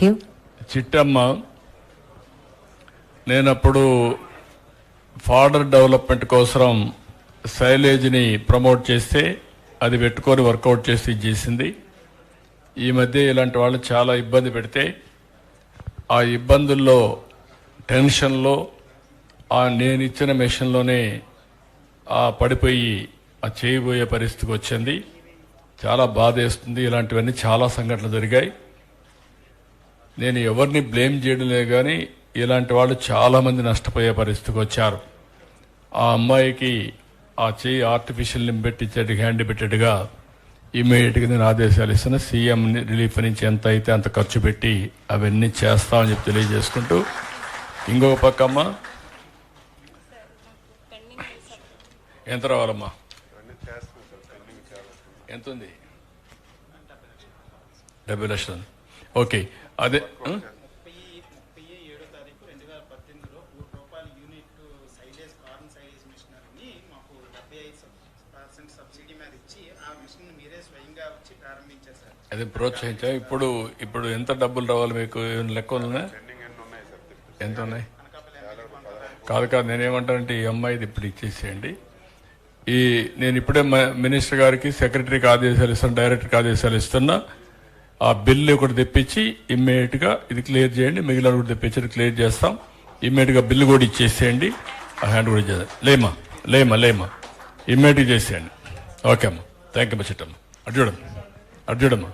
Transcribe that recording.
చిట్టమ్మ నేనప్పుడు fodder development కోసం సైలేజ్ని promote చేస్తే అది పెట్టుకొని వర్కౌట్ చేసి చేసింది. ఈ మధ్య ఇలాంటి వాళ్ళు చాలా ఇబ్బంది పెడితే ఆ ఇబ్బందుల్లో టెన్షన్లో ఆ నేను ఇచ్చిన మెషిన్లోనే ఆ పడిపోయి ఆ చేయబోయే పరిస్థితికి వచ్చింది. చాలా బాధేస్తుంది. ఇలాంటివన్నీ చాలా సంఘటనలు జరిగాయి. నేను ఎవరిని బ్లేమ్ చేయడం లేదు కానీ ఇలాంటి వాళ్ళు చాలామంది నష్టపోయే పరిస్థితికి వచ్చారు. ఆ అమ్మాయికి ఆ చేయి ఆర్టిఫిషియల్ లింబ్ హ్యాండ్ పెట్టేట్టుగా ఇమీడియట్గా నేను ఆదేశాలు ఇస్తున్నా. సీఎం రిలీఫ్ నుంచి ఎంత అయితే అంత ఖర్చు పెట్టి అవన్నీ చేస్తామని చెప్పి తెలియజేసుకుంటూ ఇంకొక పక్క అమ్మ. ఎంత రావాలమ్మా? ఎంత ఉంది? డెబ్బై లక్షలు. ఓకే. అదే అది ప్రోత్సహించాం. ఇప్పుడు ఇప్పుడు ఎంత డబ్బులు రావాలి మీకు? ఏమైనా లెక్క ఉందా? ఎంత ఉన్నాయి? కాదు కాదు నేనేమంటానంటే ఈ అమ్మాయిది ఇప్పుడు ఇచ్చేసేయండి. ఈ నేను ఇప్పుడే మినిస్టర్ గారికి సెక్రటరీకి ఆదేశాలు ఇస్తాను డైరెక్టర్కి ఆదేశాలు ఇస్తున్నా. ఆ బిల్లు ఒకటి తెప్పించి ఇమ్మీడియట్గా ఇది క్లియర్ చేయండి మిగిలిన కూడా తెప్పించి క్లియర్ చేస్తాం. ఇమ్మీడియట్గా బిల్లు కూడా ఇచ్చేసేయండి ఆ హ్యాండ్ కూడా ఇచ్చేది లేమా లేమా లేమా. ఇమ్మీడియట్ చేసేయండి. ఓకే అమ్మా. థ్యాంక్ యూ అమ్మా చిట్టమ్మ. అటు చూడమ్మా. అటు చూడమ్మా.